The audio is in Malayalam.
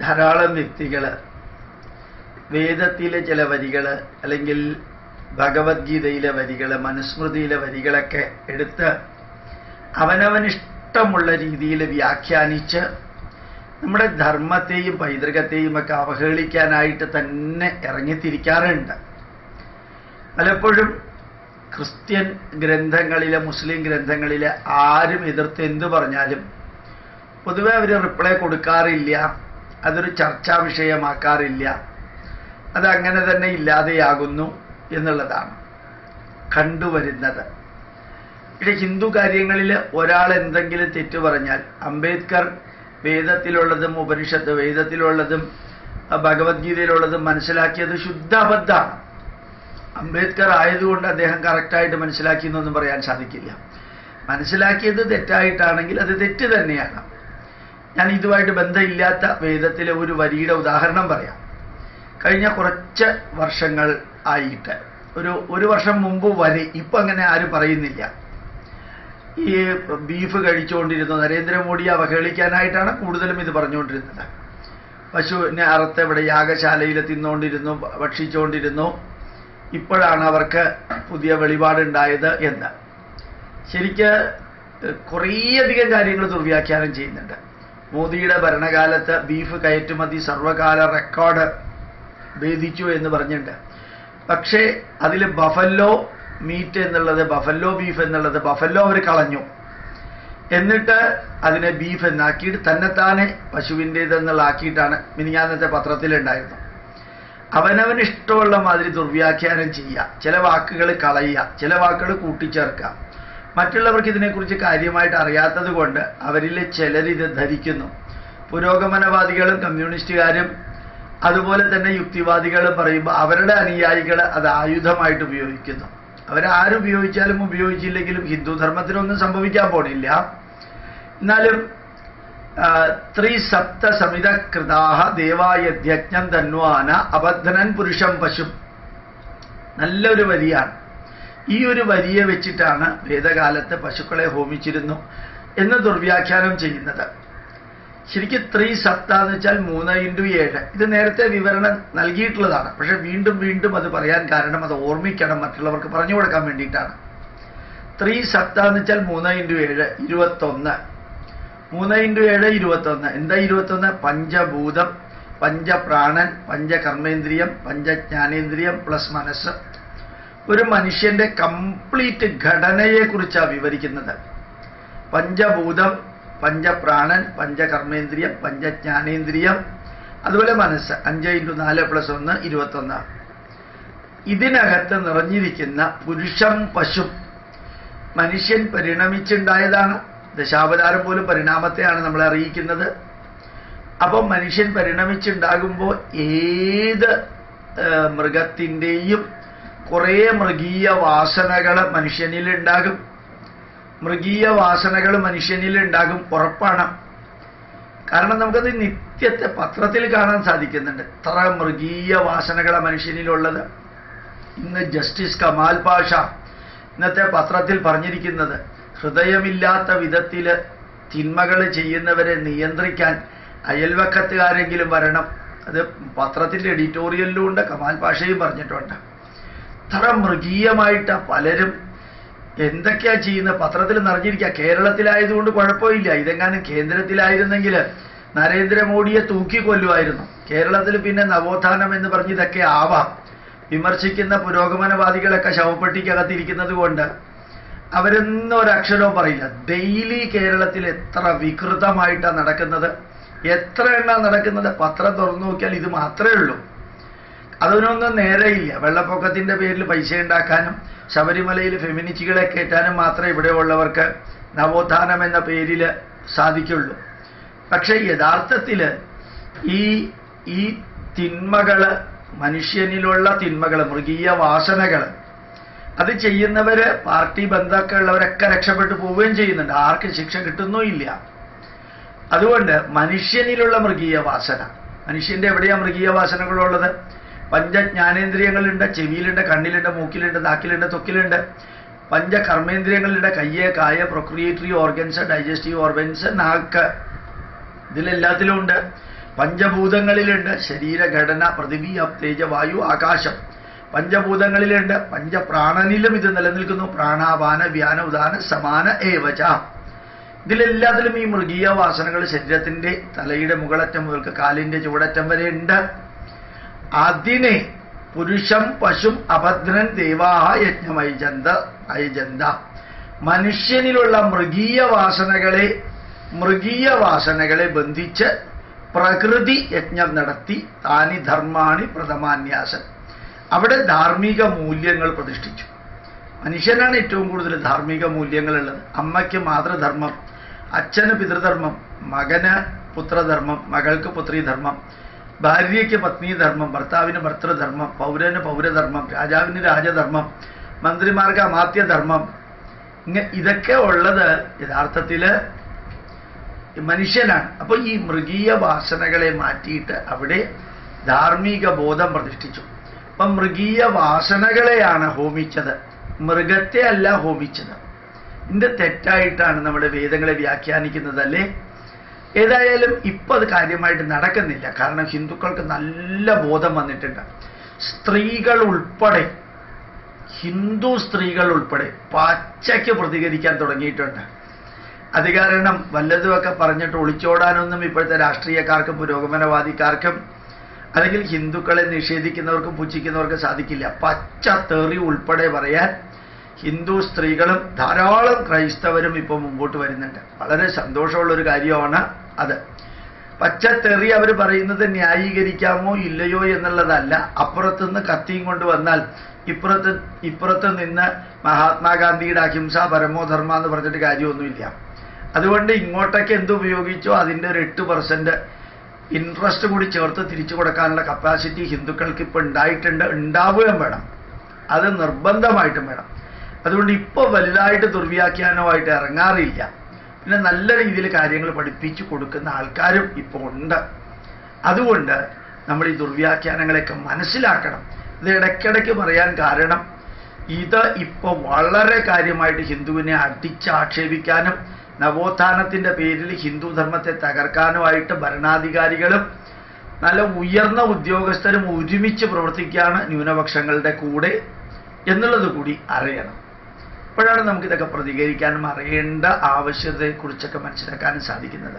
ധാരാളം വ്യക്തികൾ വേദത്തിലെ ചില വരികൾ അല്ലെങ്കിൽ ഭഗവത്ഗീതയിലെ വരികൾ മനുസ്മൃതിയിലെ വരികളൊക്കെ എടുത്ത് അവനവനിഷ്ടമുള്ള രീതിയിൽ വ്യാഖ്യാനിച്ച് നമ്മുടെ ധർമ്മത്തെയും പൈതൃകത്തെയും ഒക്കെ അവഹേളിക്കാനായിട്ട് തന്നെ ഇറങ്ങിത്തിരിക്കാറുണ്ട്. പലപ്പോഴും ക്രിസ്ത്യൻ ഗ്രന്ഥങ്ങളിലെ മുസ്ലിം ഗ്രന്ഥങ്ങളിലെ ആരും എതിർത്ത് എന്തു പറഞ്ഞാലും പൊതുവെ അവർ റിപ്ലൈ കൊടുക്കാറില്ല. അതൊരു ചർച്ചാ വിഷയമാക്കാറില്ല. അതങ്ങനെ തന്നെ ഇല്ലാതെയാകുന്നു എന്നുള്ളതാണ് കണ്ടുവരുന്നത്. പക്ഷെ ഹിന്ദു കാര്യങ്ങളിൽ ഒരാൾ എന്തെങ്കിലും തെറ്റു പറഞ്ഞാൽ അംബേദ്കർ വേദത്തിലുള്ളതും ഉപനിഷത്ത് വേദത്തിലുള്ളതും ഭഗവത്ഗീതയിലുള്ളതും മനസ്സിലാക്കിയത് ശുദ്ധ അബദ്ധമാണ് അംബേദ്കർ ആയതുകൊണ്ട് അദ്ദേഹം കറക്റ്റായിട്ട് മനസ്സിലാക്കി എന്നൊന്നും പറയാൻ സാധിക്കില്ല. മനസ്സിലാക്കിയത് തെറ്റായിട്ടാണെങ്കിൽ അത് തെറ്റ് തന്നെയാണ്. ഞാൻ ഇതുമായിട്ട് ബന്ധമില്ലാത്ത വേദത്തിലെ ഒരു വരിയുടെ ഉദാഹരണം പറയാം. കഴിഞ്ഞ കുറച്ച് വർഷങ്ങൾ ആയിട്ട്. ഒരു ഒരു വർഷം മുമ്പ് വരെ ഇപ്പം അങ്ങനെ ആരും പറയുന്നില്ല. ഈ ബീഫ് കഴിച്ചുകൊണ്ടിരുന്ന നരേന്ദ്രമോദിയെ അവഹേളിക്കാനായിട്ടാണ് കൂടുതലും ഇത് പറഞ്ഞുകൊണ്ടിരുന്നത്. പശുവിനെ അറുത്ത് ഇവിടെ യാഗശാലയിൽ തിന്നുകൊണ്ടിരുന്നു ഭക്ഷിച്ചുകൊണ്ടിരുന്നു ഇപ്പോഴാണ് അവർക്ക് പുതിയ വെളിപാടുണ്ടായത് എന്ന്. ശരിക്ക് കുറേയധികം കാര്യങ്ങൾ ദുർവ്യാഖ്യാനം ചെയ്യുന്നുണ്ട്. മോദിയുടെ ഭരണകാലത്ത് ബീഫ് കയറ്റുമതി സർവകാല റെക്കോർഡ് ഭേദിച്ചു എന്ന് പറഞ്ഞിട്ടുണ്ട്. പക്ഷേ അതിൽ ബഫല്ലോ മീറ്റ് എന്നുള്ളത് ബഫല്ലോ ബീഫ് എന്നുള്ളത് ബഫല്ലോ അവർ കളഞ്ഞു. എന്നിട്ട് അതിനെ ബീഫ് എന്നാക്കിയിട്ട് തന്നെത്താനെ പശുവിന്റേതെന്നുള്ള ആക്കിയിട്ടാണ് മിനിഞ്ഞാന്നത്തെ പത്രത്തിലുണ്ടായിരുന്നു അവനവന് ഇഷ്ടമുള്ള മാതിരി ദുർവ്യാഖ്യാനം ചെയ്യുക ചില വാക്കുകൾ കളയുക ചില വാക്കുകൾ കൂട്ടിച്ചേർക്കുക. മറ്റുള്ളവർക്ക് ഇതിനെക്കുറിച്ച് കാര്യമായിട്ട് അറിയാത്തത് കൊണ്ട് അവരിൽ ചിലരിത് ധരിക്കുന്നു. പുരോഗമനവാദികളും കമ്മ്യൂണിസ്റ്റുകാരും അതുപോലെ തന്നെ യുക്തിവാദികൾ പറയുമ്പോൾ അവരുടെ അനുയായികൾ അത് ആയുധമായിട്ട് ഉപയോഗിക്കുന്നു. അവരാരുപയോഗിച്ചാലും ഉപയോഗിച്ചില്ലെങ്കിലും ഹിന്ദു ധർമ്മത്തിനൊന്നും സംഭവിക്കാൻ പോണില്ല. എന്നാലും ത്രിസപ്ത സമിത കൃതാഹ ദേവായജ്ഞം തന്വാന അബദ്ധനൻ പുരുഷം പശു. നല്ലൊരു വരിയാണ്. ഈ ഒരു വരിയെ വെച്ചിട്ടാണ് വേദകാലത്ത് പശുക്കളെ ഹോമിച്ചിരുന്നു എന്ന് ദുർവ്യാഖ്യാനം ചെയ്യുന്നത്. ശരിക്കും ത്രീ സപ്ത എന്ന് വെച്ചാൽ മൂന്ന് ഇന്റു ഏഴ്. ഇത് നേരത്തെ വിവരണം നൽകിയിട്ടുള്ളതാണ്. പക്ഷെ വീണ്ടും വീണ്ടും അത് പറയാൻ കാരണം അത് ഓർമ്മിക്കണം മറ്റുള്ളവർക്ക് പറഞ്ഞു കൊടുക്കാൻ വേണ്ടിയിട്ടാണ്. ത്രീ സപ്ത എന്ന് വെച്ചാൽ മൂന്ന് ഇന്റു ഏഴ് ഇരുപത്തൊന്ന്. മൂന്ന് ഇന്റു ഏഴ് ഇരുപത്തൊന്ന്. എന്താ ഇരുപത്തൊന്ന്? പഞ്ചഭൂതം പഞ്ചപ്രാണൻ പഞ്ചകർമ്മേന്ദ്രിയം പഞ്ചജ്ഞാനേന്ദ്രിയം പ്ലസ് മനസ്സ്. ഒരു മനുഷ്യന്റെ കംപ്ലീറ്റ് ഘടനയെ ഘടനയെക്കുറിച്ചാണ് വിവരിക്കുന്നത്. പഞ്ചഭൂതം പഞ്ചപ്രാണൻ പഞ്ചകർമ്മേന്ദ്രിയം പഞ്ചജ്ഞാനേന്ദ്രിയം അതുപോലെ മനസ്സ്. അഞ്ച് ഇന്റു നാല് പ്ലസ് ഒന്ന് ഇരുപത്തൊന്ന്. ഇതിനകത്ത് നിറഞ്ഞിരിക്കുന്ന പുരുഷം പശു മനുഷ്യൻ പരിണമിച്ചുണ്ടായതാണ്. ദശാവതാരം പോലും പരിണാമത്തെയാണ് നമ്മളെ അറിയിക്കുന്നത്. അപ്പം മനുഷ്യൻ പരിണമിച്ചുണ്ടാകുമ്പോൾ ഏത് മൃഗത്തിന്റെയും കുറേ മൃഗീയ വാസനകൾ മനുഷ്യനിൽ ഉണ്ടാകും മൃഗീയ വാസനകൾ മനുഷ്യനിൽ ഉണ്ടാകും ഉറപ്പാണ്. കാരണം നമുക്കത് നിത്യത്തെ പത്രത്തിൽ കാണാൻ സാധിക്കുന്നുണ്ട്. എത്ര മൃഗീയ വാസനകളാണ് മനുഷ്യനിലുള്ളത്. ഇന്ന് ജസ്റ്റിസ് കമാൽ പാഷ ഇന്നത്തെ പത്രത്തിൽ പറഞ്ഞിരിക്കുന്നത് ഹൃദയമില്ലാത്ത വിധത്തിൽ തിന്മകൾ ചെയ്യുന്നവരെ നിയന്ത്രിക്കാൻ അയൽവക്കത്തുകാരെങ്കിലും വരണം. അത് പത്രത്തിന്റെ എഡിറ്റോറിയലിലും ഉണ്ട് കമാൽ പാഷയും പറഞ്ഞിട്ടുണ്ട്. അത്ര മൃഗീയമായിട്ടാ പലരും എന്തൊക്കെയാ ചെയ്യുന്നത് പത്രത്തിൽ നിറഞ്ഞിരിക്കുക കേരളത്തിലായതുകൊണ്ട് കുഴപ്പമില്ല. ഇതെങ്ങാനും കേന്ദ്രത്തിലായിരുന്നെങ്കിൽ നരേന്ദ്രമോദിയെ തൂക്കിക്കൊല്ലുമായിരുന്നു കേരളത്തിൽ പിന്നെ നവോത്ഥാനം എന്ന് പറഞ്ഞ് ഇതൊക്കെ ആവാം. വിമർശിക്കുന്ന പുരോഗമനവാദികളൊക്കെ ശവപ്പെട്ടിക്കകത്തിരിക്കുന്നത് കൊണ്ട് അവരൊന്നും ഒരക്ഷരവും പറയില്ല. ഡെയിലി കേരളത്തിൽ എത്ര വികൃതമായിട്ടാണ് നടക്കുന്നത്? എത്ര എണ്ണ നടക്കുന്നത്? പത്രം തുറന്നു നോക്കിയാൽ ഇത് മാത്രമേ ഉള്ളൂ. അതിനൊന്നും നേരെയില്ല വെള്ളപ്പൊക്കത്തിന്റെ പേരിൽ പൈസ ഉണ്ടാക്കാനും ശബരിമലയിൽ ഫെമിനിസ്റ്റുകളെ കയറ്റാനും മാത്രമേ ഇവിടെ ഉള്ളവർക്ക് നവോത്ഥാനം എന്ന പേരിൽ സാധിക്കുള്ളൂ. പക്ഷേ യഥാർത്ഥത്തിൽ ഈ ഈ തിന്മകൾ മനുഷ്യനിലുള്ള തിന്മകൾ മൃഗീയ വാസനകൾ അത് ചെയ്യുന്നവര് പാർട്ടി ബന്ധമൊക്കെ ഉള്ളവരൊക്കെ രക്ഷപ്പെട്ടു പോവുകയും ചെയ്യുന്നുണ്ട്. ആർക്കും ശിക്ഷ കിട്ടുന്നുമില്ല അതുകൊണ്ട് മനുഷ്യനിലുള്ള മൃഗീയ വാസന. മനുഷ്യന്റെ എവിടെയാണ് മൃഗീയ വാസനകളുള്ളത്? പഞ്ചജ്ഞാനേന്ദ്രിയങ്ങളുണ്ട് ചെവിയിലുണ്ട് കണ്ണിലുണ്ട് മൂക്കിലുണ്ട് നാക്കിലുണ്ട് തൊക്കിലുണ്ട്. പഞ്ചകർമ്മേന്ദ്രിയങ്ങളുണ്ട് കയ്യ് കായ പ്രൊക്രിയേറ്ററി ഓർഗൻസ് ഡൈജസ്റ്റീവ് ഓർഗൻസ് നാക്ക് ഇതിലെല്ലാത്തിലും ഉണ്ട്. പഞ്ചഭൂതങ്ങളിലുണ്ട് ശരീരഘടന പൃഥിവി അപ്തേജ വായു ആകാശം. പഞ്ചഭൂതങ്ങളിലുണ്ട് പഞ്ചപ്രാണനിലും ഇത് നിലനിൽക്കുന്നു. പ്രാണാപാന വ്യാന ഉദാന സമാന ഏവച. ഇതിലെല്ലാത്തിലും ഈ മൃഗീയ വാസനകൾ ശരീരത്തിന്റെ തലയുടെ മുകളറ്റം മുതൽക്ക് കാലിന്റെ ചുവടറ്റം വരെ ഉണ്ട്. അതിനെ പുരുഷം പശും അഭദ്രൻ ദേവാഹ യജ്ഞമൈജന്ത ഐജന്ത. മനുഷ്യനിലുള്ള മൃഗീയ വാസനകളെ മൃഗീയ വാസനകളെ ബന്ധിച്ച് പ്രകൃതി യജ്ഞം നടത്തി താനി ധർമാണി പ്രഥമാന്യാസൻ. അവിടെ ധാർമ്മിക മൂല്യങ്ങൾ പ്രതിഷ്ഠിച്ചു. മനുഷ്യനാണ് ഏറ്റവും കൂടുതൽ ധാർമ്മിക മൂല്യങ്ങളുള്ളത്. അമ്മയ്ക്ക് മാതൃധർമ്മം അച്ഛന് പിതൃധർമ്മം മകന് പുത്രധർമ്മം മകൾക്ക് പുത്രീധർമ്മം ഭാര്യയ്ക്ക് പത്നീധർമ്മം ഭർത്താവിന് ഭർത്തൃധർമ്മം പൗരന് പൗരധർമ്മം രാജാവിന് രാജധർമ്മം മന്ത്രിമാർക്ക് അമാത്യധർമ്മം. ഇതൊക്കെ ഉള്ളത് യഥാർത്ഥത്തിൽ മനുഷ്യനാണ്. അപ്പൊ ഈ മൃഗീയ വാസനകളെ മാറ്റിയിട്ട് അവിടെ ധാർമ്മിക ബോധം പ്രതിഷ്ഠിച്ചു. അപ്പൊ മൃഗീയ വാസനകളെയാണ് ഹോമിച്ചത്. മൃഗത്തെ അല്ല ഹോമിച്ചത്. ഇതിന്റെ തെറ്റായിട്ടാണ് നമ്മുടെ വേദങ്ങളെ വ്യാഖ്യാനിക്കുന്നത് അല്ലേ ഏതായാലും ഇപ്പൊ അത് കാര്യമായിട്ട് നടക്കുന്നില്ല. കാരണം ഹിന്ദുക്കൾക്ക് നല്ല ബോധം വന്നിട്ടുണ്ട്. സ്ത്രീകൾ ഉൾപ്പെടെ ഹിന്ദു സ്ത്രീകൾ ഉൾപ്പെടെ പച്ചയ്ക്ക് പ്രതികരിക്കാൻ തുടങ്ങിയിട്ടുണ്ട്. അത് കാരണം വല്ലതുമൊക്കെ പറഞ്ഞിട്ട് ഒളിച്ചോടാനൊന്നും ഇപ്പോഴത്തെ രാഷ്ട്രീയക്കാർക്കും പുരോഗമനവാദിക്കാർക്കും അല്ലെങ്കിൽ ഹിന്ദുക്കളെ നിഷേധിക്കുന്നവർക്കും പുച്ഛിക്കുന്നവർക്കും സാധിക്കില്ല. പച്ച തെറി ഉൾപ്പെടെ പറയാൻ ഹിന്ദു സ്ത്രീകളും ധാരാളം ക്രൈസ്തവരും ഇപ്പോൾ മുമ്പോട്ട് വരുന്നുണ്ട്. വളരെ സന്തോഷമുള്ള ഒരു കാര്യമാണ്. അത്. പച്ചത്തെറി അവർ പറയുന്നത് ന്യായീകരിക്കാമോ ഇല്ലയോ എന്നുള്ളതല്ല. അപ്പുറത്തുനിന്ന് കത്തിയും കൊണ്ട് വന്നാൽ ഇപ്പുറത്ത് ഇപ്പുറത്ത് നിന്ന് മഹാത്മാഗാന്ധിയുടെ അഹിംസ പരമോധർമ്മ എന്ന് പറഞ്ഞിട്ട് കാര്യമൊന്നുമില്ല. അതുകൊണ്ട് ഇങ്ങോട്ടേക്ക് എന്തുപയോഗിച്ചോ അതിന്റെ ഒരു എട്ട് പെർസെന്റ് ഇൻട്രസ്റ്റ് കൂടി ചേർത്ത് തിരിച്ചു കൊടുക്കാനുള്ള കപ്പാസിറ്റി ഹിന്ദുക്കൾക്ക് ഇപ്പൊ ഉണ്ടായിട്ടുണ്ട്. ഉണ്ടാവുകയും വേണം. അത് നിർബന്ധമായിട്ടും വേണം. അതുകൊണ്ട് ഇപ്പൊ വലുതായിട്ട് ദുർവ്യാഖ്യാനമായിട്ട് ഇറങ്ങാറില്ല. പിന്നെ നല്ല രീതിയിൽ കാര്യങ്ങൾ പഠിപ്പിച്ചു കൊടുക്കുന്ന ആൾക്കാരും ഇപ്പോൾ ഉണ്ട്. അതുകൊണ്ട് നമ്മൾ ഈ ദുർവ്യാഖ്യാനങ്ങളെയൊക്കെ മനസ്സിലാക്കണം. ഇത് ഇടയ്ക്കിടയ്ക്ക് പറയാൻ കാരണം ഇത് ഇപ്പോൾ വളരെ കാര്യമായിട്ട് ഹിന്ദുവിനെ അടിച്ചാക്ഷേപിക്കാനും നവോത്ഥാനത്തിന്റെ പേരിൽ ഹിന്ദു ധർമ്മത്തെ തകർക്കാനുമായിട്ട് ഭരണാധികാരികളും നല്ല ഉയർന്ന ഉദ്യോഗസ്ഥരും ഒരുമിച്ച് പ്രവർത്തിക്കുകയാണ് ന്യൂനപക്ഷങ്ങളുടെ കൂടെ എന്നുള്ളത് കൂടി അറിയണം. അപ്പോഴാണ് നമുക്കിതൊക്കെ പ്രതികരിക്കാനും അറിയേണ്ട ആവശ്യതയെക്കുറിച്ചൊക്കെ മനസ്സിലാക്കാനും സാധിക്കുന്നത്.